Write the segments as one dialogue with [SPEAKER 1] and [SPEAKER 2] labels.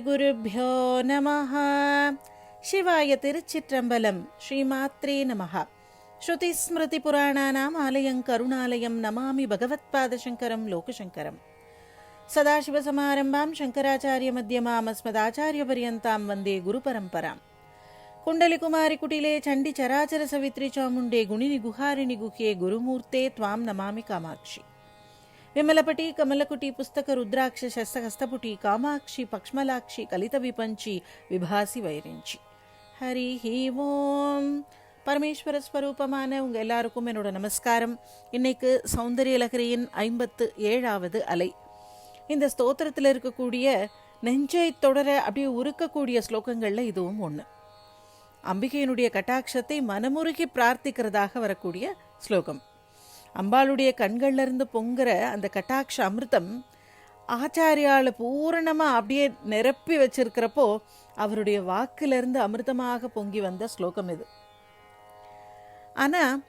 [SPEAKER 1] ஸ்ரீகுருப்போ నమ శివాయ తిరుచిత్రంబలం శ్రీమాత్రే నమ శృతిస్మృతి పురాణానాం ఆలయం కరుణాలయం నమామి భగవత్పాదశంకరం లోకశంకరం సదాశివ సమారంభాం శంకరాచార్య మధ్యమామస్మదాచార్యపర్యంతాం వందే గురు పరంపరాం కుండలి కుమారి కుటిలే చండి చరాచర సవిత్రి చాముండే గుణిని గుహారిణి గుహే గురుమూర్తే త్వాం నమామి కామాక్షి ವಿಮಲಪಟಿ ಕಮಲಕುಟಿ ಪುಸ್ತಕ ರುದ್ರಾಕ್ಷ ಶಸ್ತ್ರಹಸ್ತಪುಟಿ ಕಾಮಾಕ್ಷಿ ಪಕ್ಷ್ಮಲಾಕ್ಷಿ ಕಲಿತ ವಿಪಂಚಿ ವಿಭಾಸಿ ವೈರಿಂಚಿ. ஹரி ஓம் பரமேஸ்வர ஸ்வரூபமான உங்கள் எல்லாருக்கும் என்னோட நமஸ்காரம் இன்னைக்கு சௌந்தரியலகரியின் ஐம்பத்து ஏழாவது அலை இந்த ஸ்தோத்திரத்தில் இருக்கக்கூடிய நெஞ்சை தொடர அப்படியே உருக்கக்கூடிய ஸ்லோகங்களில் இதுவும் ஒன்று அம்பிகையினுடைய கட்டாட்சத்தை மனமுருகி பிரார்த்திக்கிறதாக வரக்கூடிய ஸ்லோகம் அம்பாளுடைய கண்கள்ல இருந்து பொங்குற அந்த கட்டாட்ச அமிர்தம் ஆச்சாரியால பூரணமா அப்படியே நிரப்பி வச்சிருக்கிறப்போ அவருடைய வாக்குல இருந்து அமிர்தமாக பொங்கி வந்த ஸ்லோகம் இது. ஆனா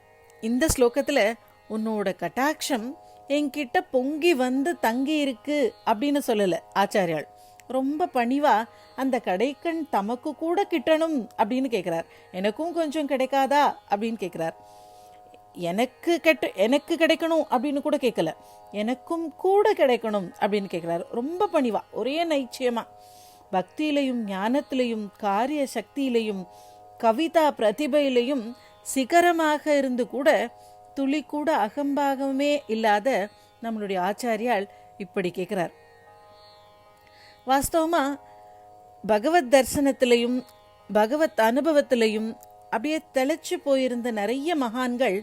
[SPEAKER 1] இந்த ஸ்லோகத்துல உன்னோட கட்டாட்சம் என்கிட்ட பொங்கி வந்து தங்கி இருக்கு அப்படின்னு சொல்லல ஆச்சாரியால் ரொம்ப பணிவா அந்த கடைக்கண் தமக்கு கூட கிட்டணும் அப்படின்னு கேட்குறார் எனக்கும் கொஞ்சம் கிடைக்காதா அப்படின்னு கேட்குறார் எனக்கு கெட்ட எனக்கு கிடைக்கணும் அப்படின்னு கூட கேட்கல எனக்கும் கூட கிடைக்கணும் அப்படின்னு கேட்குறாரு ரொம்ப பணிவா ஒரே நைச்சியமா. பக்தியிலையும் ஞானத்திலையும் காரிய சக்தியிலையும் கவிதா பிரதிபையிலையும் சிகரமாக இருந்து கூட துளி கூட அகம்பாகமே இல்லாத நம்மளுடைய ஆச்சாரியால் இப்படி கேட்குறார் வாஸ்தவமா பகவத் தரிசனத்திலையும் பகவத் அனுபவத்திலையும் அப்படியே தெளிச்சு போயிருந்த நிறைய மகான்கள்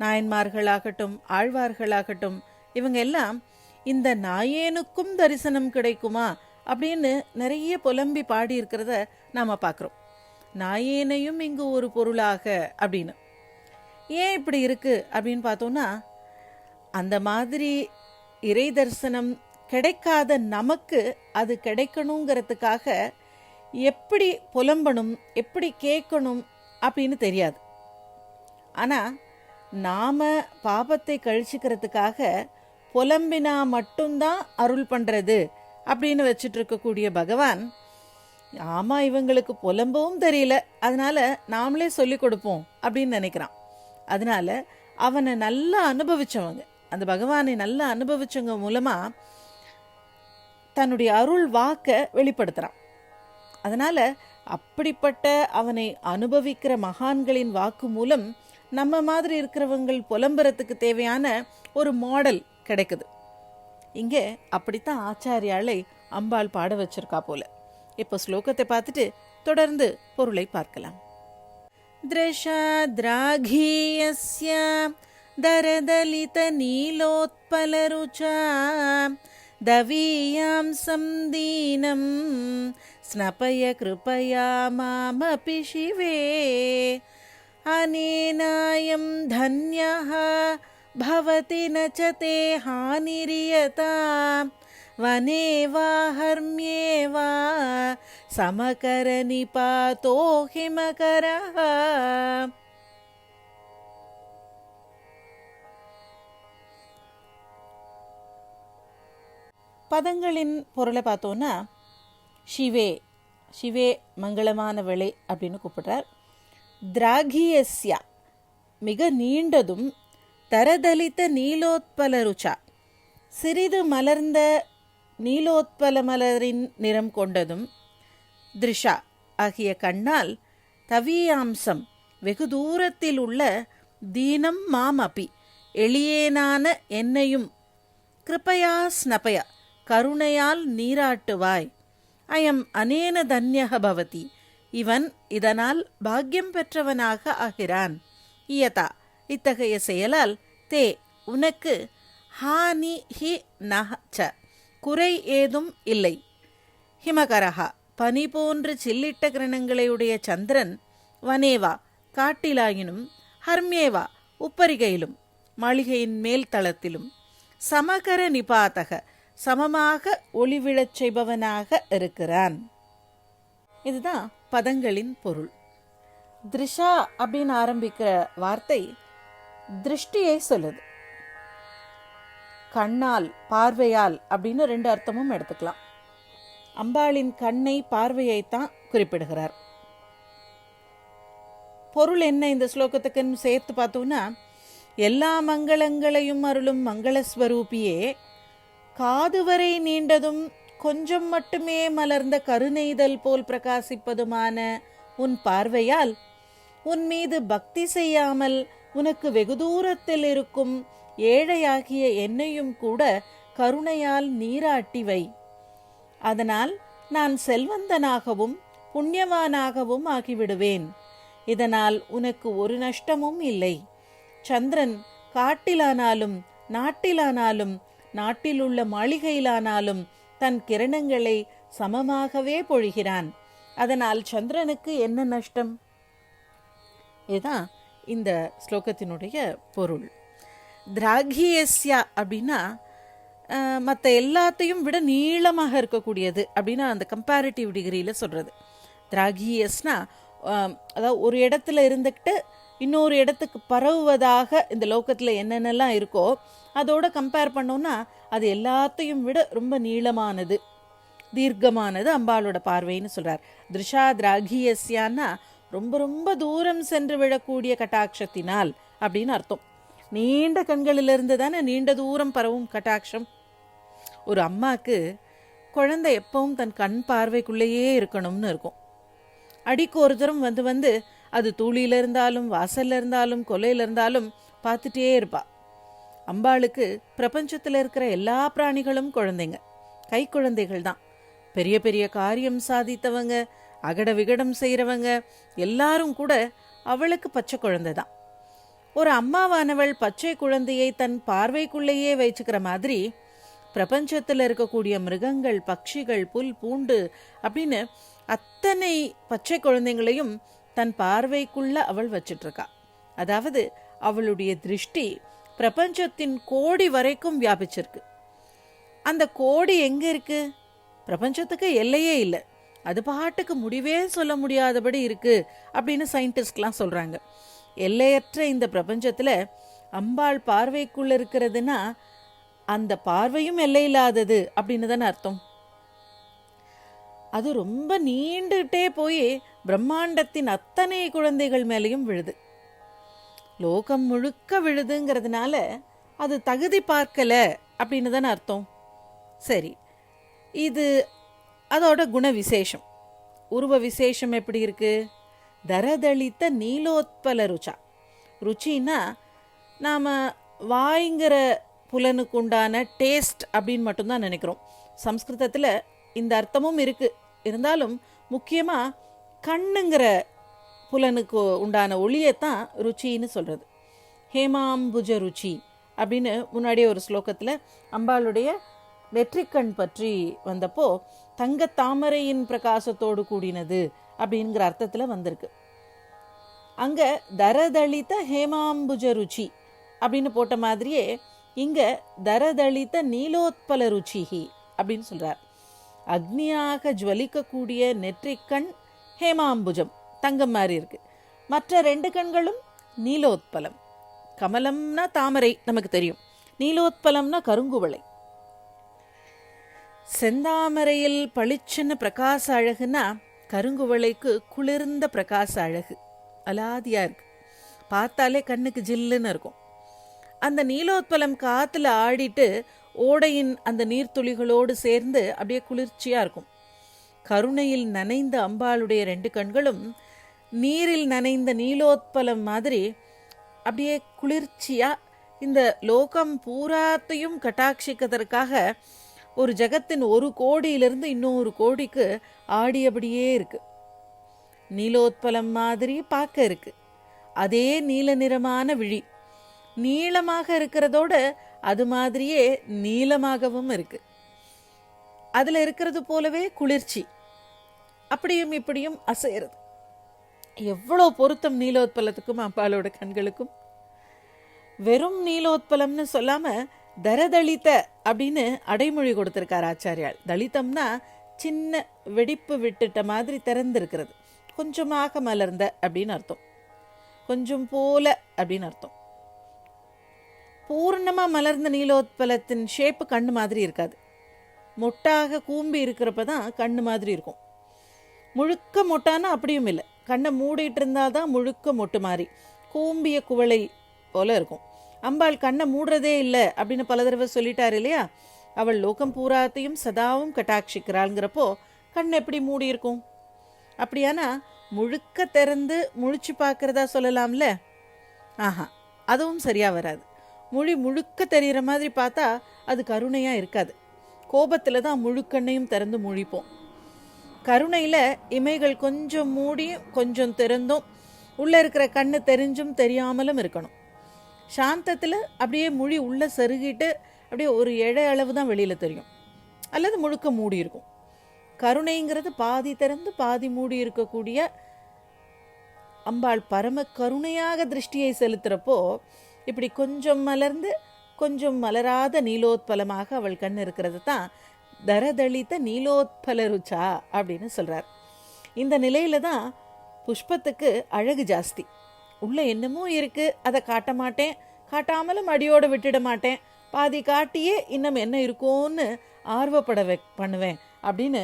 [SPEAKER 1] நாயன்மார்களாகட்டும் ஆழ்வார்களாகட்டும் இவங்க எல்லாம் இந்த நாயேனுக்கும் தரிசனம் கிடைக்குமா? அப்படின்னு நிறைய புலம்பி பாடி இருக்கிறத பார்க்குறோம் நாயேனையும் இங்கு ஒரு பொருளாக அப்படின்னு. ஏன் இப்படி இருக்குது அப்படின்னு பார்த்தோன்னா அந்த மாதிரி இறை தரிசனம் கிடைக்காத நமக்கு அது கிடைக்கணுங்கிறதுக்காக எப்படி புலம்பணும் எப்படி கேட்கணும் அப்படின்னு தெரியாது. ஆனால் நாம பாபத்தை கழிச்சுக்கிறதுக்காக புலம்பினா மட்டும்தான் அருள் பண்ணுறது அப்படின்னு வச்சுட்டு இருக்கக்கூடிய பகவான். ஆமாம் இவங்களுக்கு புலம்பவும் தெரியல. அதனால நாமளே சொல்லி கொடுப்போம் அப்படின்னு நினைக்கிறான். அதனால அவனை நல்லா அனுபவிச்சவங்க அந்த பகவானை நல்லா அனுபவிச்சவங்க மூலமாக தன்னுடைய அருள் வாக்க வெளிப்படுத்துகிறான் அதனால் அப்படிப்பட்ட அவனை அனுபவிக்கிற மகான்களின் வாக்கு மூலம் நம்ம மாதிரி இருக்கிறவங்கள் புலம்புறதுக்கு தேவையான ஒரு மாடல் கிடைக்குது இங்கே அப்படித்தான் ஆச்சாரியாளை அம்பாள் பாட வச்சிருக்கா போல இப்போ ஸ்லோகத்தை பார்த்துட்டு தொடர்ந்து பொருளை பார்க்கலாம் द्रशाद्राघीयस्य दरदलितनीलोत्पलरुचा दवीयां सन्दीनं स्नपय कृपया मामपि शिवे अनेनायं धन्यः भवति न च ते हानिर्यता वने वा हर्म्ये वा समकरनिपातो हिमकरः பதங்களின் பொருளை பார்த்தோன்னா சிவே சிவே மங்களமான விளை அப்படின்னு கூப்பிடுறார் திராகியஸ்யா மிக நீண்டதும் தரதலித்த நீலோத்பல ருச்சா சிறிது மலர்ந்த நீலோத்பல மலரின் நிறம் கொண்டதும் திருஷா ஆகிய கண்ணால் தவியாம்சம் வெகு தூரத்தில் உள்ள தீனம் மாமபி எளியேனான என்னையும் கிருபயா ஸ்னபயா கருணையால் நீராட்டுவாய். அயம் அனேன தன்யக பவதி இவன் இதனால் பாக்கியம் பெற்றவனாக ஆகிறான். இயதா இத்தகைய செயலால் தே உனக்கு ஹானி ஹி நஹ குறை ஏதும் இல்லை. ஹிமகரஹா பனி போன்று சில்லிட்ட கிரணங்களையுடைய சந்திரன் வனேவா காட்டிலாயினும் ஹர்மேவா உப்பரிகையிலும் மாளிகையின் மேல் தளத்திலும் சமகர நிபாதக சமமாக ஒளிவிழச் செய்பவனாக இருக்கிறான். இதுதான் பதங்களின் பொருள். திருஷா அப்படின்னு ஆரம்பிக்கிற வார்த்தை திருஷ்டியை சொல்லுது. கண்ணால் பார்வையால் அப்படின்னு ரெண்டு அர்த்தமும் எடுத்துக்கலாம். அம்பாளின் கண்ணை பார்வையை தான் குறிப்பிடுகிறார். பொருள் என்ன இந்த ஸ்லோகத்துக்குன்னு சேர்த்து பார்த்தோம்னா எல்லா மங்களங்களையும் அருளும் மங்களஸ்வரூபியே காதுவரை நீண்டதும் கொஞ்சம் மட்டுமே மலர்ந்த கருணைதல் போல் பிரகாசிப்பதுமான உன் பார்வையால் உன் மீது பக்தி செய்யாமல் உனக்கு வெகு தூரத்தில் இருக்கும் ஏழையாகிய என்னையும் கூட கருணையால் நீராட்டி வை. அதனால் நான் செல்வந்தனாகவும் புண்ணியவானாகவும் ஆகிவிடுவேன். இதனால் உனக்கு ஒரு நஷ்டமும் இல்லை. சந்திரன் காட்டிலானாலும் நாட்டிலானாலும் நாட்டிலுள்ள மாளிகையிலானாலும் தன் கிரணங்களை சமமாகவே பொழிகிறான். அதனால் சந்திரனுக்கு என்ன நஷ்டம்? இதுதான் இந்த ஸ்லோகத்தினுடைய பொருள். திராகியஸ்யா அப்படின்னா மற்ற எல்லாத்தையும் விட நீளமாக இருக்கக்கூடியது அப்படின்னா அந்த கம்பேரிட்டிவ் டிகிரியில் சொல்கிறது திராகியஸ்னா அதாவது ஒரு இடத்துல இருந்துக்கிட்டு இன்னொரு இடத்துக்கு பரவுவதாக இந்த லோகத்தில் என்னென்னலாம் இருக்கோ அதோட கம்பேர் பண்ணோம்னா அது எல்லாத்தையும் விட ரொம்ப நீளமானது. தீர்க்கமானது அம்பாளோட பார்வைன்னு சொல்கிறார் திருஷா திராகியஸ்யான்னா ரொம்ப ரொம்ப தூரம் சென்று விழக்கூடிய கட்டாட்சத்தினால் அப்படின்னு அர்த்தம். நீண்ட கண்களிலிருந்து தானே நீண்ட தூரம் பரவும் கட்டாட்சம். ஒரு அம்மாவுக்கு குழந்தை எப்பவும் தன் கண் பார்வைக்குள்ளேயே இருக்கணும்னு இருக்கும். அடிக்கு ஒரு தரம் வந்து வந்து அது தூளியில இருந்தாலும் வாசல்ல இருந்தாலும் கொலையில இருந்தாலும் பார்த்துட்டே இருப்பாள் அம்பாளுக்கு பிரபஞ்சத்தில் இருக்கிற எல்லா பிராணிகளும் குழந்தைங்க. கை குழந்தைகள் தான். பெரிய பெரிய காரியம் சாதித்தவங்க அகட விகடம் செய்கிறவங்க எல்லாரும் கூட அவளுக்கு பச்சை குழந்தை தான். ஒரு அம்மாவானவள் பச்சை குழந்தையை தன் பார்வைக்குள்ளேயே வச்சுக்கிற மாதிரி பிரபஞ்சத்தில் இருக்கக்கூடிய மிருகங்கள் பட்சிகள் புல் பூண்டு அப்படின்னு அத்தனை பச்சை குழந்தைங்களையும் தன் பார்வைக்குள்ள அவள் வச்சிட்ருக்கா. அதாவது அவளுடைய திருஷ்டி பிரபஞ்சத்தின் கோடி வரைக்கும் வியாபிச்சிருக்கு. அந்த கோடி எங்க இருக்கு? பிரபஞ்சத்துக்கு எல்லையே இல்லை. அது பாட்டுக்கு முடிவே சொல்ல முடியாதபடி இருக்கு அப்படின்னு சயின்டிஸ்ட்லாம் சொல்றாங்க. எல்லையற்ற இந்த பிரபஞ்சத்தில் அம்பாள் பார்வைக்குள்ள இருக்கிறதுனா அந்த பார்வையும் எல்லையில்லாதது அப்படின்னு தானே அர்த்தம். அது ரொம்ப நீண்டுகிட்டே போய் பிரம்மாண்டத்தின் அத்தனை குழந்தைகள் மேலேயும் விழுது. லோகம் முழுக்க விழுதுங்கிறதுனால அது தகுதி பார்க்கல அப்படின்னு தானே அர்த்தம். சரி இது அதோட குண விசேஷம். உருவ விசேஷம் எப்படி இருக்கு? தரதளித்த நீலோத்பல ருச்சா. ருச்சின்னா நாம் வாய்ங்கிற புலனுக்கு உண்டான டேஸ்ட் அப்படின்னு மட்டும்தான் நினைக்கிறோம். சம்ஸ்கிருதத்தில் இந்த அர்த்தமும் இருக்குது இருந்தாலும் முக்கியமாக கண்ணுங்கிற புலனுக்கு உண்டான ஒளியைத்தான் ருச்சின்னு சொல்கிறது ஹேமாம்புஜ ருச்சி அப்படின்னு முன்னாடியே ஒரு ஸ்லோகத்தில் அம்பாளுடைய வெற்றிக்கண் பற்றி வந்தப்போ தங்க தாமரையின் பிரகாசத்தோடு கூடினது அப்படிங்கிற அர்த்தத்தில் வந்திருக்கு. அங்கே தரதளித்த ஹேமாம்புஜ ருச்சி அப்படின்னு போட்ட மாதிரியே இங்கே தரதளித்த நீலோத்பல ருச்சிஹி அப்படின்னு சொல்கிறார் அக்னியாக ஜுவலிக்கக்கூடிய நெற்றிக்கண் ஹேமாம்புஜம். தங்கம் மாதிரி இருக்கு மற்ற ரெண்டு கண்களும் நீலோத்பலம். கமலம்னா தாமரை நமக்கு தெரியும். நீலோத்பலம்னா கருங்குவளை. செந்தாமரையில் பளிச்சுன்னு பிரகாச அழகுனா கருங்குவளைக்கு குளிர்ந்த பிரகாச அழகு. அலாதியா இருக்கு. பார்த்தாலே கண்ணுக்கு ஜில்லுன்னு இருக்கும். அந்த நீலோத்பலம் காத்துல ஆடிட்டு ஓடையின் அந்த நீர்த்துளிகளோடு சேர்ந்து அப்படியே குளிர்ச்சியா இருக்கும். கருணையில் நனைந்த அம்பாளுடைய ரெண்டு கண்களும் நீரில் நனைந்த நீலோத்பலம் மாதிரி அப்படியே குளிர்ச்சியா இந்த லோகம் பூராத்தையும் கட்டாட்சிக்கிறதுக்காக ஒரு ஜகத்தின் ஒரு கோடியிலிருந்து இன்னொரு கோடிக்கு ஆடியபடியே இருக்கு. நீலோத்பலம் மாதிரி பார்க்க இருக்கு. அதே நீல நிறமான விழி நீளமாக இருக்கிறதோட அது மாதிரியே நீளமாகவும் இருக்கு. அதில் இருக்கிறது போலவே குளிர்ச்சி. அப்படியும் இப்படியும் அசைகிறது. எவ்வளோ பொருத்தம் நீலோத்பலத்துக்கும் அம்பாளோட கண்களுக்கும்? வெறும் நீலோத்பலம்னு சொல்லாம தரதளித்த அப்படின்னு அடைமொழி கொடுத்துருக்கார் ஆச்சாரியால். தலிதம்னா சின்ன வெடிப்பு விட்டுட்ட மாதிரி திறந்திருக்கிறது. கொஞ்சமாக மலர்ந்த அப்படின்னு அர்த்தம். கொஞ்சம் போல அப்படின்னு அர்த்தம். பூர்ணமாக மலர்ந்த நீலோத்பலத்தின் ஷேப்பு கண்ணு மாதிரி இருக்காது. மொட்டாக கூம்பி இருக்கிறப்ப தான் கண்ணு மாதிரி இருக்கும். முழுக்க மொட்டானா அப்படியும் இல்லை. கண்ணை மூடிட்டு இருந்தால் தான் முழுக்க மொட்டு மாதிரி கூம்பிய குவளை போல இருக்கும். அம்பாள் கண்ணை மூடுறதே இல்லை அப்படின்னு பல தடவை சொல்லிட்டாரு இல்லையா? அவள் லோகம் பூராத்தையும் சதாவும் கட்டாட்சிக்கிறாள்ங்கிறப்போ கண் எப்படி மூடி இருக்கும்? அப்படியானா முழுக்க திறந்து முழிச்சு பார்க்குறதா சொல்லலாம்ல? ஆஹா அதுவும் சரியாக வராது. மொழி முழுக்க தெரிகிற மாதிரி பார்த்தா அது கருணையாக இருக்காது. கோபத்தில் தான் முழுக்கண்ணையும் திறந்து முழிப்போம். கருணையில் இமைகள் கொஞ்சம் மூடியும் கொஞ்சம் திறந்தும் உள்ளே இருக்கிற கண்ணு தெரிஞ்சும் தெரியாமலும் இருக்கணும். சாந்தத்தில் அப்படியே மொழி உள்ளே செருகிட்டு அப்படியே ஒரு எடை அளவு தான் வெளியில் தெரியும். அல்லது முழுக்க மூடி இருக்கும். கருணைங்கிறது பாதி திறந்து பாதி மூடி இருக்கக்கூடிய அம்பாள் பரம கருணையாக திருஷ்டியை செலுத்துகிறப்போ இப்படி கொஞ்சம் மலர்ந்து கொஞ்சம் மலராத நீலோத்பலமாக அவள் கண் இருக்கிறது தான் தரதளித்த நீலோத்பல ருச்சா அப்படின்னு சொல்கிறார் இந்த நிலையில தான் புஷ்பத்துக்கு அழகு ஜாஸ்தி. உள்ளே என்னமோ இருக்குது அதை காட்ட மாட்டேன். காட்டாமலும் அடியோடு விட்டுட மாட்டேன். பாதி காட்டியே இன்னும் என்ன இருக்கும்னு ஆர்வப்பட வை பண்ணுவேன் அப்படின்னு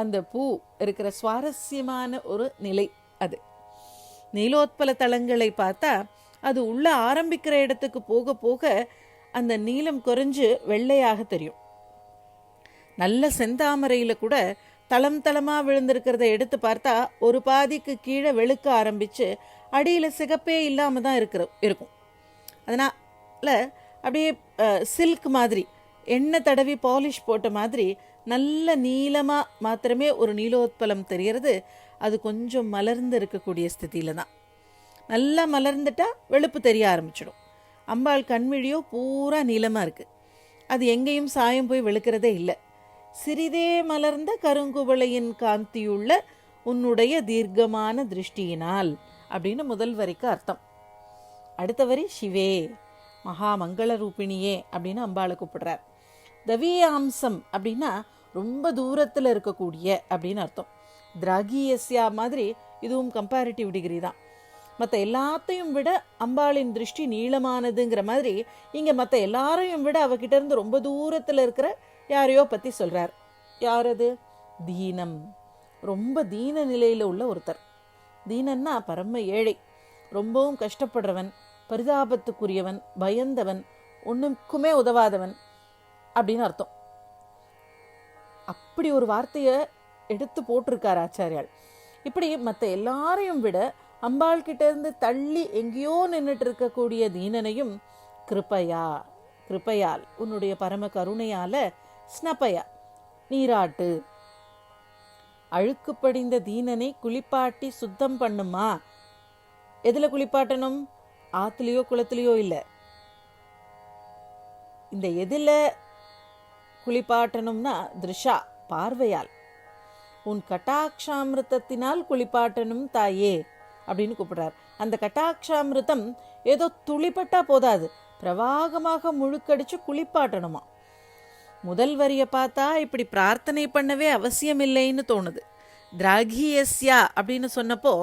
[SPEAKER 1] அந்த பூ இருக்கிற சுவாரஸ்யமான ஒரு நிலை அது. நீலோத்பல தளங்களை பார்த்தா அது உள்ளே ஆரம்பிக்கிற இடத்துக்கு போக போக அந்த நீலம் குறைஞ்சு வெள்ளையாக தெரியும். நல்ல செந்தாமரையில் கூட தளம் தளமாக விழுந்திருக்கிறத எடுத்து பார்த்தா ஒரு பாதிக்கு கீழே வெளுக்க ஆரம்பித்து அடியில் சிகப்பே இல்லாமல் தான் இருக்கிற இருக்கும். அதனால் அப்படியே சில்க் மாதிரி எண்ணெய் தடவி பாலிஷ் போட்ட மாதிரி நல்ல நீளமாக மாத்திரமே ஒரு நீலோத்பலம் தெரிகிறது அது கொஞ்சம் மலர்ந்து இருக்கக்கூடிய ஸ்திதியில் தான். நல்லா மலர்ந்துட்டா வெளுப்பு தெரிய ஆரம்பிச்சிடும். அம்பாள் கண்விழியோ பூரா நீளமாக இருக்குது அது எங்கேயும் சாயம் போய் வெளுக்கிறதே இல்லை. சிறிதே மலர்ந்த கருங்குவளையின் காந்தியுள்ள உன்னுடைய தீர்க்கமான திருஷ்டியினால் அப்படின்னு முதல் வரிக்கு அர்த்தம். அடுத்த வரி சிவே மகா மங்கள ரூபிணியே அப்படின்னு அம்பாளை கூப்பிடுறார். தவியாம்சம் அப்படின்னா ரொம்ப தூரத்தில் இருக்கக்கூடிய அப்படின்னு அர்த்தம். திராகியஸ்யா மாதிரி இதுவும் கம்பேரிட்டிவ் டிகிரி தான். மற்ற எல்லாத்தையும் விட அம்பாளின் திருஷ்டி நீளமானதுங்கிற மாதிரி இங்கே மற்ற எல்லாரையும் விட அவகிட்ட இருந்து ரொம்ப தூரத்தில் இருக்கிற யாரையோ பற்றி சொல்கிறார் யார் அது தீனம். ரொம்ப தீன நிலையில் உள்ள ஒருத்தர். தீனன்னா பரம ஏழை. ரொம்பவும் கஷ்டப்படுறவன் பரிதாபத்துக்குரியவன் பயந்தவன் ஒன்றுக்குமே உதவாதவன் அப்படின்னு அர்த்தம். அப்படி ஒரு வார்த்தையை எடுத்து போட்டிருக்கார் ஆச்சாரியால். இப்படி மற்ற எல்லாரையும் விட அம்பாள் கிட்ட இருந்து தள்ளி எங்கேயோ நின்றுட்டு இருக்கக்கூடிய தீனனையும் கிருப்பையா கிருப்பையால் உன்னுடைய பரம கருணையால ஸ்னப்பையா நீராட்டு. அழுக்கு படிந்த தீனனை குளிப்பாட்டி சுத்தம் பண்ணுமா? எதுல குளிப்பாட்டணும்? ஆத்துலயோ குளத்துலயோ இல்லை. இந்த எதுல குளிப்பாட்டணும்னா திருஷா பார்வையால். உன் கட்டாட்சாமிருத்தத்தினால் குளிப்பாட்டணும் தாயே அப்படின்னு கூப்பிடுறார். அந்த கட்டாட்சாமிருத்தம் ஏதோ துளிப்பட்டா போதாது. பிரவாகமாக முழுக்கடிச்சு குளிப்பாட்டணுமா? முதல் வரியை பார்த்தா இப்படி பிரார்த்தனை பண்ணவே அவசியம் இல்லைன்னு தோணுது. திராகியஸ்யா அப்படின்னு சொன்னப்போ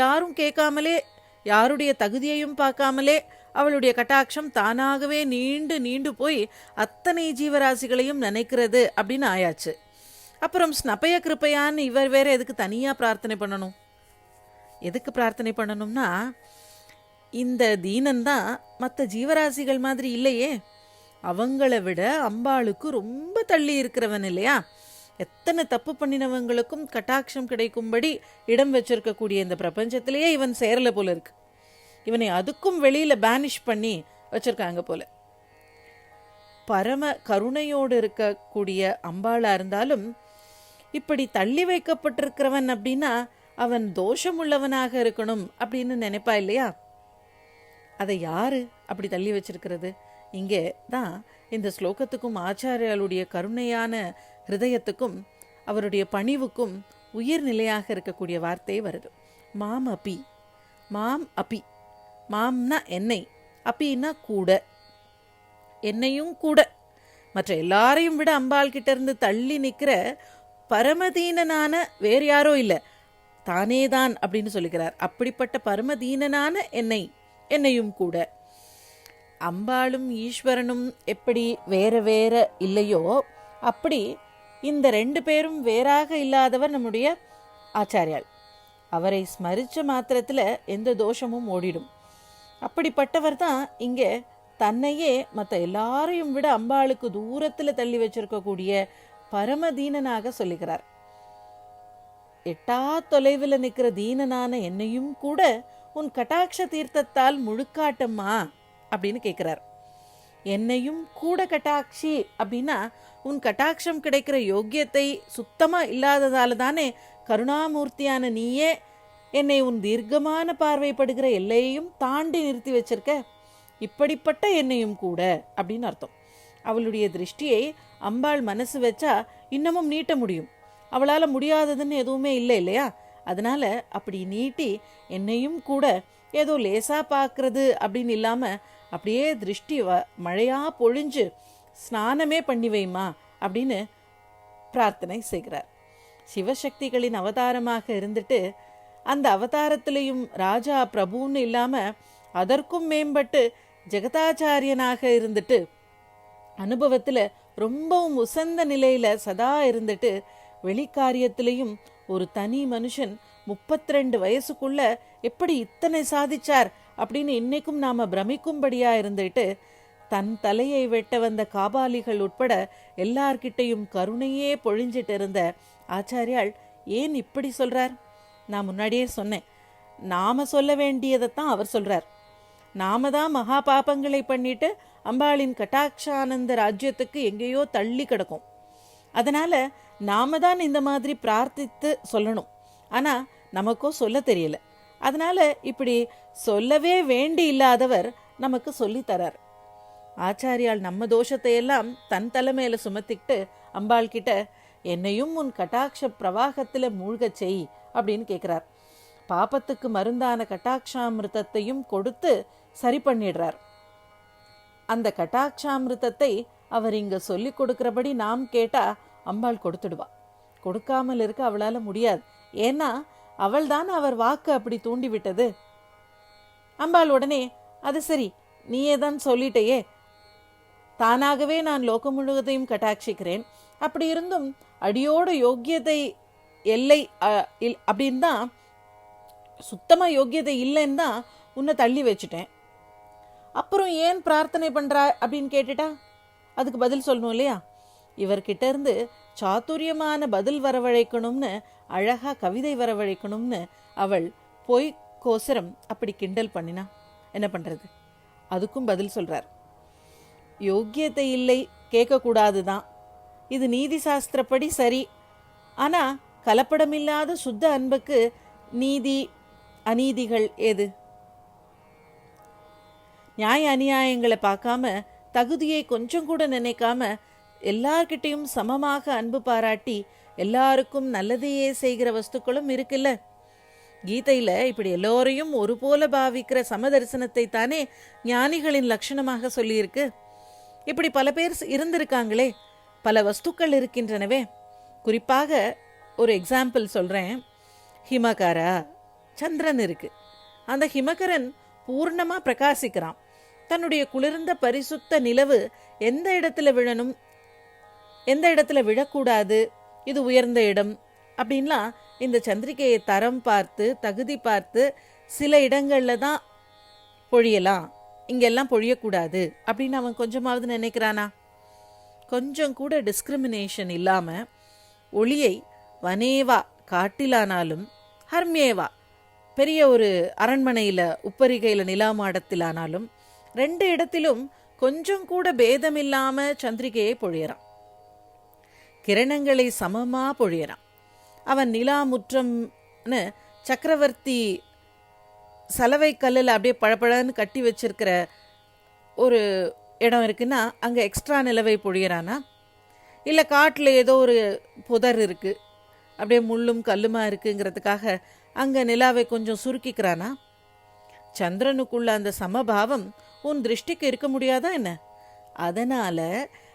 [SPEAKER 1] யாரும் கேட்காமலே யாருடைய தகுதியையும் பார்க்காமலே அவளுடைய கட்டாட்சம் தானாகவே நீண்டு நீண்டு போய் அத்தனை ஜீவராசிகளையும் நினைக்கிறது அப்படின்னு ஆயாச்சு. அப்புறம் ஸ்னப்பய கிருப்பையான்னு இவர் வேற எதுக்கு தனியாக பிரார்த்தனை பண்ணணும்? எதுக்கு பிரார்த்தனை பண்ணணும்னா இந்த தீனன் தான் மற்ற ஜீவராசிகள் மாதிரி இல்லையே. அவங்கள விட அம்பாளுக்கு ரொம்ப தள்ளி இருக்கிறவன் இல்லையா? எத்தனை தப்பு பண்ணினவங்களுக்கும் கட்டாட்சம் கிடைக்கும்படி இடம் வச்சிருக்கக்கூடிய இந்த பிரபஞ்சத்திலேயே இவன் சேரல போல இருக்கு. இவனை அதுக்கும் வெளியில பேனிஷ் பண்ணி வச்சிருக்காங்க போல. பரம கருணையோடு இருக்கக்கூடிய அம்பாளா இருந்தாலும் இப்படி தள்ளி வைக்கப்பட்டிருக்கிறவன் அப்படின்னா அவன் தோஷமுள்ளவனாக இருக்கணும் அப்படின்னு நினைப்பா இல்லையா? அதை யாரு அப்படி தள்ளி வச்சிருக்கிறது? இங்கே தான் இந்த ஸ்லோகத்துக்கும் ஆச்சாரியாளுடைய கருணையான ஹிருதயத்துக்கும் அவருடைய பணிவுக்கும் உயிர்நிலையாக இருக்கக்கூடிய வார்த்தை வருது. மாம் அபி. மாம் அபி. மாம்னா என்னை. அப்பின்னா கூட. என்னையும் கூட. மற்ற எல்லாரையும் விட அம்பாள் கிட்ட இருந்து தள்ளி நிற்கிற பரமதீனனான வேறு யாரோ இல்லை. தானேதான் அப்படின்னு சொல்லுகிறார் அப்படிப்பட்ட பரமதீனனான என்னை. என்னையும் கூட. அம்பாளும் ஈஸ்வரனும் எப்படி வேற வேற இல்லையோ அப்படி இந்த ரெண்டு பேரும் வேறாக இல்லாதவர் நம்முடைய ஆச்சாரியால். அவரை ஸ்மரிச்ச மாத்திரத்தில் எந்த தோஷமும் ஓடிடும். அப்படிப்பட்டவர் தான் இங்கே தன்னையே மற்ற எல்லாரையும் விட அம்பாளுக்கு தூரத்தில் தள்ளி வச்சிருக்கக்கூடிய பரமதீனனாக சொல்லுகிறார். எட்டா தொலைவில் நிற்கிற தீனனான என்னையும் கூட உன் கட்டாட்ச தீர்த்தத்தால் முழுக்காட்டம்மா. அப்படின்னு கேட்குறார் என்னையும் கூட கட்டாட்சி அப்படின்னா உன் கட்டாட்சம் கிடைக்கிற யோக்கியத்தை சுத்தமாக இல்லாததால தானே கருணாமூர்த்தியான நீயே என்னை உன் தீர்க்கமான பார்வைப்படுகிற எல்லையையும் தாண்டி நிறுத்தி வச்சிருக்க. இப்படிப்பட்ட என்னையும் கூட அப்படின்னு அர்த்தம். அவளுடைய திருஷ்டியை அம்பாள் மனசு வச்சா இன்னமும் நீட்ட முடியும். அவளால் முடியாததுன்னு எதுவுமே இல்லை இல்லையா? அதனால அப்படி நீட்டி என்னையும் கூட ஏதோ லேசா பார்க்கறது அப்படின்னு இல்லாமல் அப்படியே திருஷ்டி வ மழையா பொழிஞ்சு ஸ்நானமே பண்ணி வைமா அப்படின்னு பிரார்த்தனை செய்கிறார். சிவசக்திகளின் அவதாரமாக இருந்துட்டு அந்த அவதாரத்திலையும் ராஜா பிரபுன்னு இல்லாமல் அதற்கும் மேம்பட்டு ஜெகதாச்சாரியனாக இருந்துட்டு அனுபவத்தில் ரொம்பவும் உசந்த நிலையில் சதா இருந்துட்டு வெளிக்காரியத்திலையும் ஒரு தனி மனுஷன் முப்பத்தி ரெண்டு வயசுக்குள்ள எப்படி இத்தனை சாதிச்சார் அப்படின்னு இன்னைக்கும் நாம பிரமிக்கும்படியா இருந்துட்டு தன் தலையை வெட்ட வந்த காபாலிகள் உட்பட எல்லார்கிட்டையும் கருணையே பொழிஞ்சிட்டு இருந்த ஆச்சாரியால் ஏன் இப்படி சொல்றார்? நான் முன்னாடியே சொன்னேன். நாம சொல்ல வேண்டியதைத்தான் அவர் சொல்றார். நாம தான் மகா பாபங்களை பண்ணிட்டு அம்பாளின் கட்டாட்சானந்த ராஜ்யத்துக்கு எங்கேயோ தள்ளி கிடக்கும். அதனால நாம தான் இந்த மாதிரி பிரார்த்தித்து சொல்லணும். ஆனா நமக்கோ சொல்ல தெரியலை. அதனால இப்படி சொல்லவே வேண்டி இல்லாதவர் நமக்கு சொல்லி தரார். ஆச்சாரியால் நம்ம தோஷத்தை எல்லாம் தன் தலைமையில சுமத்திக்கிட்டு அம்பாள் கிட்ட என்னையும் உன் கட்டாட்ச பிரவாகத்துல மூழ்கச் செய் அப்படின்னு கேட்கிறார் பாபத்துக்கு மருந்தான கட்டாட்சாமிருத்தத்தையும் கொடுத்து சரி பண்ணிடுறார். அந்த கட்டாட்சாமிருத்தத்தை அவர் இங்க சொல்லி கொடுக்கிறபடி நாம் கேட்டா அம்பாள் கொடுத்துடுவா. கொடுக்காமல் இருக்க அவளால முடியாது. ஏன்னா அவள்தான் அவர் வாக்கு அப்படி தூண்டிவிட்டது. அம்பாள் உடனே அது சரி நீயே தான் சொல்லிட்டேயே. தானாகவே நான் லோகம் முழுவதையும் கட்டாட்சிக்கிறேன். அப்படி இருந்தும் அடியோட யோக்கியதை எல்லை இல்- அப்படின்னு தான் சுத்தமாக யோக்கியதை இல்லைன்னு தான் உன்னை தள்ளி வச்சுட்டேன். அப்புறம் ஏன் பிரார்த்தனை பண்றா அப்படின்னு கேட்டுட்டா? அதுக்கு பதில் சொல்லணும் இல்லையா? இவர்கிட்ட இருந்து சாத்துரியமான பதில் வரவழைக்கணும்னு அழகா கவிதை வரவழைக்கணும்னு அவள் பொய் கோசரம் அப்படி கிண்டல் பண்ணினா என்ன பண்றது? அதுக்கும் பதில் சொல்றார். யோக்கியத்தை இல்லை கேட்கக்கூடாது தான் இது நீதி சாஸ்திரப்படி சரி. ஆனா கலப்படமில்லாத சுத்த அன்புக்கு நீதி அநீதிகள் ஏது? நியாய அநியாயங்களை பார்க்காம தகுதியை கொஞ்சம் கூட நினைக்காம எல்லார்கிட்டையும் சமமாக அன்பு பாராட்டி எல்லாருக்கும் நல்லதையே செய்கிற வஸ்துக்களும் இருக்குல்ல? கீதையில் இப்படி எல்லோரையும் ஒரு போல பாவிக்கிற சமதரிசனத்தை தானே ஞானிகளின் லட்சணமாக சொல்லியிருக்கு. இப்படி பல பேர் இருந்திருக்காங்களே பல வஸ்துக்கள் இருக்கின்றனவே. குறிப்பாக ஒரு எக்ஸாம்பிள் சொல்கிறேன் ஹிமகாரா சந்திரன் இருக்கு. அந்த ஹிமகரன் பூர்ணமாக பிரகாசிக்கிறான். தன்னுடைய குளிர்ந்த பரிசுத்த நிலவு எந்த இடத்துல விழணும்? எந்த இடத்துல விழக்கூடாது? இது உயர்ந்த இடம் அப்படின்லாம் இந்த சந்திரிகையை தரம் பார்த்து தகுதி பார்த்து சில இடங்களில் தான் பொழியலாம். இங்கெல்லாம் பொழியக்கூடாது அப்படின்னு அவன் கொஞ்சமாவது நினைக்கிறானா? கொஞ்சம் கூட டிஸ்கிரிமினேஷன் இல்லாமல் ஒளியை வனேவா காட்டிலானாலும் ஹர்மேவா பெரிய ஒரு அரண்மனையில் உப்பரிகையில் நிலா மாடத்திலானாலும் ரெண்டு இடத்திலும் கொஞ்சம் கூட பேதம் இல்லாம சந்திரிகையை பொழியறான். கிரணங்களை சமமாக பொழியறான். அவன் நிலா முற்றம்னு சக்கரவர்த்தி சலவை கல்லில் அப்படியே பழப்பழன்னு கட்டி வச்சிருக்கிற ஒரு இடம் இருக்குன்னா அங்கே எக்ஸ்ட்ரா நிலவை பொழியறானா? இல்லை காட்டில் ஏதோ ஒரு புதர் இருக்குது அப்படியே முள்ளும் கல்லுமா இருக்குங்கிறதுக்காக அங்கே நிலாவை கொஞ்சம் சுருக்கிக்கிறானா? சந்திரனுக்குள்ள அந்த சமபாவம் உன் திருஷ்டிக்கு இருக்க முடியாதா என்ன? அதனால்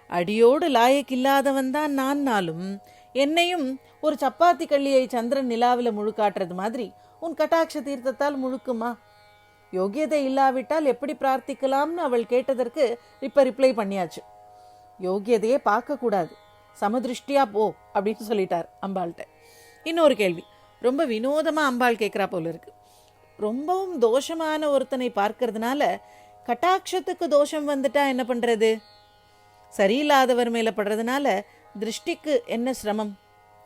[SPEAKER 1] அடியோடு லாயக்கில்லாதவன் தான் நான்னாலும் என்னையும் ஒரு சப்பாத்தி கள்ளியை சந்திரன் நிலாவில் முழுக்காட்டுறது மாதிரி உன் கட்டாட்ச தீர்த்தத்தால் முழுக்குமா? யோகியதை இல்லாவிட்டால் எப்படி பிரார்த்திக்கலாம்னு அவள் கேட்டதற்கு இப்போ ரிப்ளை பண்ணியாச்சு. யோகியதையே பார்க்கக்கூடாது சமதிருஷ்டியா போ அப்படின்னு சொல்லிட்டார் அம்பாள்கிட்ட. இன்னொரு கேள்வி. ரொம்ப வினோதமாக அம்பாள் கேட்குறா போல இருக்கு. ரொம்பவும் தோஷமான ஒருத்தனை பார்க்கறதுனால கட்டாட்சத்துக்கு தோஷம் வந்துட்டா என்ன பண்ணுறது சரியில்லாதவர் மேலே படுறதுனால திருஷ்டிக்கு என்ன சிரமம்?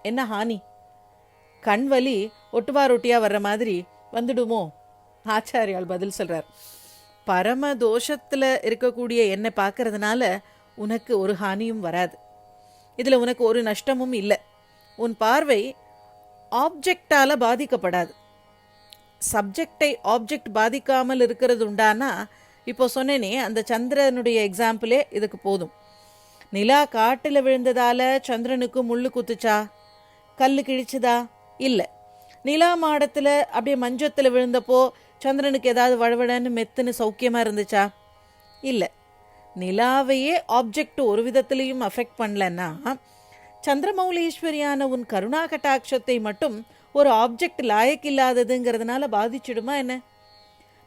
[SPEAKER 1] என்ன ஹானி? கண் வலி ஒட்டுவா ரொட்டியாக வர்ற மாதிரி வந்துடுமோ? ஆச்சாரியால் பதில் சொல்கிறார் பரம தோஷத்தில் இருக்கக்கூடிய என்னை பார்க்கறதுனால உனக்கு ஒரு ஹானியும் வராது. இதில் உனக்கு ஒரு நஷ்டமும் இல்லை. உன் பார்வை ஆப்ஜெக்டால் பாதிக்கப்படாது. சப்ஜெக்டை ஆப்ஜெக்ட் பாதிக்காமல் இருக்கிறது உண்டானா இப்போ சொன்னேனே அந்த சந்திரனுடைய எக்ஸாம்பிளே இதுக்கு போதும். நிலா காட்டில் விழுந்ததால சந்திரனுக்கு முள்ளு குத்துச்சா? கல் கிழிச்சுதா? இல்லை. நிலா மாடத்தில் அப்படியே மஞ்சத்தில் விழுந்தப்போ சந்திரனுக்கு ஏதாவது வழவழன்னு மெத்துன்னு சௌக்கியமாக இருந்துச்சா? இல்லை. நிலாவையே ஆப்ஜெக்ட் ஒரு விதத்திலையும் அஃபெக்ட் பண்ணலன்னா சந்திரமௌலீஸ்வரியான உன் கருணா கட்டாட்சத்தை மட்டும் ஒரு ஆப்ஜெக்ட் லாயக்கில்லாததுங்கிறதுனால பாதிச்சிடுமா என்ன?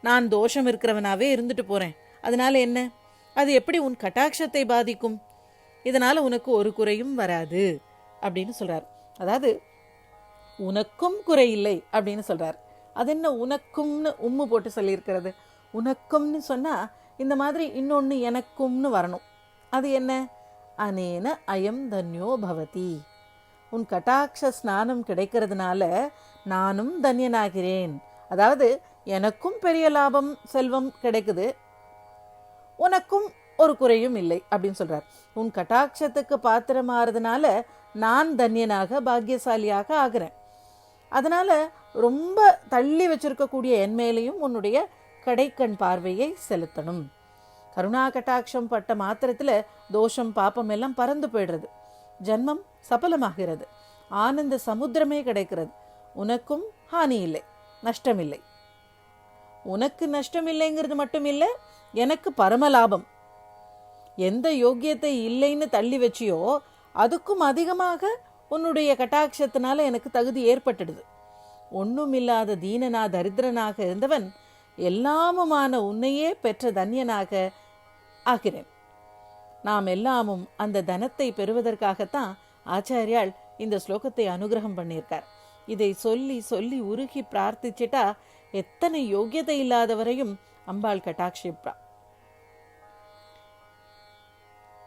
[SPEAKER 1] நான் தோஷம் இருக்கிறவனாவே இருந்துட்டு போறேன். அதனால என்ன? அது எப்படி உன் கட்டாட்சத்தை பாதிக்கும்? இதனால உனக்கு ஒரு குறையும் வராது அப்படின்னு சொல்கிறார் அதாவது உனக்கும் குறை இல்லை அப்படின்னு சொல்கிறார் அது என்ன உனக்கும்னு உம்மு போட்டு சொல்லியிருக்கிறது? உனக்கும்னு சொன்னா இந்த மாதிரி இன்னொன்று எனக்கும்னு வரணும். அது என்ன? அனேன அயம் தன்யோ பவதி. உன் கட்டாட்ச ஸ்நானம் கிடைக்கிறதுனால நானும் தன்யனாகிறேன். அதாவது எனக்கும் பெரிய லாபம் செல்வம் கிடைக்குது. உனக்கும் ஒரு குறையும் இல்லை அப்படின்னு சொல்றார். உன் கட்டாட்சத்துக்கு பாத்திரமாறதுனால நான் தன்யனாக பாக்கியசாலியாக ஆகிறேன். அதனால ரொம்ப தள்ளி வச்சிருக்கக்கூடிய என் மேலேயும் உன்னுடைய கடைக்கண் பார்வையை செலுத்தணும். கருணா கட்டாட்சம் பட்ட மாத்திரத்தில் தோஷம் பாப்பம் எல்லாம் பறந்து போயிடுறது. ஜன்மம் சபலமாகிறது. ஆனந்த சமுத்திரமே கிடைக்கிறது. உனக்கும் ஹானி இல்லை நஷ்டம் இல்லை. உனக்கு நஷ்டம் இல்லைங்கிறது மட்டும் இல்லை எனக்கு பரமலாபம். எந்த யோக்கியத்தை இல்லைன்னு தள்ளி வச்சியோ அதுக்கும் அதிகமாக உன்னுடைய கட்டாட்சத்தினால எனக்கு தகுதி ஏற்பட்டுடுது. ஒண்ணுமில்லாத தீனனா தரித்திரனாக இருந்தவன் எல்லாமுமான உன்னையே பெற்ற தன்யனாக ஆகிறேன். நாம் எல்லாமும் அந்த தனத்தை பெறுவதற்காகத்தான் ஆச்சாரியால் இந்த ஸ்லோகத்தை அனுகிரகம் பண்ணியிருக்கார். இதை சொல்லி சொல்லி உருகி பிரார்த்திச்சிட்டா எத்தனை யோக்கியதை இல்லாதவரையும் அம்பாள் கட்டாட்சிப்பா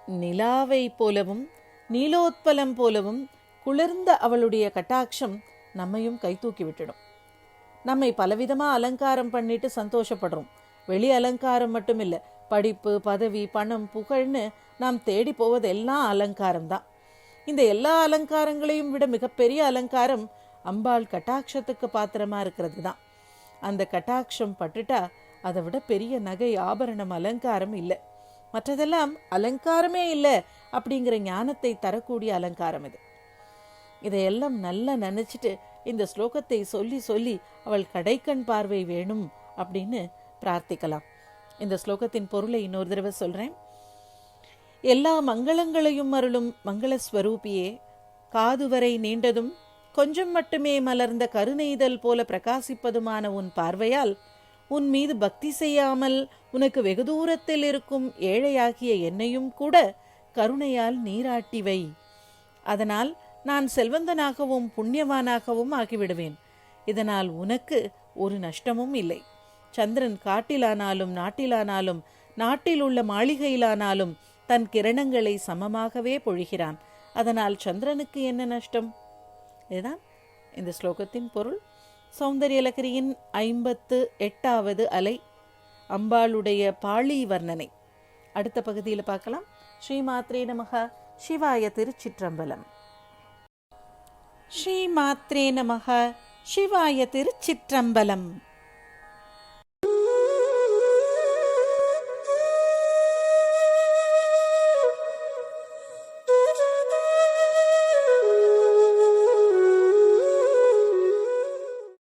[SPEAKER 1] நிலாவை போலவும் நீலோத்பலம் போலவும் குளிர்ந்த அவளுடைய கட்டாட்சம் நம்மையும் கைதூக்கி விட்டுடும். நம்மை பலவிதமா அலங்காரம் பண்ணிட்டு சந்தோஷப்படுறோம். வெளி அலங்காரம் மட்டும் இல்லை படிப்பு பதவி பணம் புகழ்னு நாம் தேடி போவது எல்லாம் அலங்காரம் தான். இந்த எல்லா அலங்காரங்களையும் விட மிகப்பெரிய அலங்காரம் அம்பாள் கட்டாட்சத்துக்கு பாத்திரமா இருக்கிறது தான். அந்த கட்டாட்சம் பட்டுட்டா அதை விட பெரிய நகை ஆபரணம் அலங்காரம் இல்லை. மற்றதெல்லாம் அலங்காரமே இல்லை அப்படிங்கிற ஞானத்தை தரக்கூடிய அலங்காரம் இது. இதையெல்லாம் நல்லா நினைச்சிட்டு இந்த ஸ்லோகத்தை சொல்லி சொல்லி அவள் கடைக்கண் பார்வை வேணும் அப்படின்னு பிரார்த்திக்கலாம். இந்த ஸ்லோகத்தின் பொருளை இன்னொரு தடவை சொல்றேன். எல்லா மங்களங்களையும் அருளும் மங்களஸ்வரூபியே காது வரை நீண்டதும் கொஞ்சம் மட்டுமே மலர்ந்த கருணைதல் போல பிரகாசிப்பதுமான உன் பார்வையால் உன் மீது பக்தி செய்யாமல் உனக்கு வெகு தூரத்தில் இருக்கும் ஏழையாகிய என்னையும் கூட கருணையால் நீராட்டி வை. அதனால் நான் செல்வந்தனாகவும் புண்ணியவானாகவும் ஆகிவிடுவேன். இதனால் உனக்கு ஒரு நஷ்டமும் இல்லை. சந்திரன் காட்டிலானாலும் நாட்டிலானாலும் நாட்டில் உள்ள மாளிகையிலானாலும் தன் கிரணங்களை சமமாகவே பொழிகிறான். அதனால் சந்திரனுக்கு என்ன நஷ்டம்? இதுதான் இந்த ஸ்லோகத்தின் பொருள். சௌந்தரியலகரியின் ஐம்பத்து எட்டாவது அலை அம்பாளுடைய பாளி வர்ணனை அடுத்த பகுதியில் பார்க்கலாம். ஸ்ரீமாத்ரே நமக சிவாய திருச்சிற்றம்பலம். ஸ்ரீமாத்ரே நமக சிவாய திருச்சிற்றம்பலம்.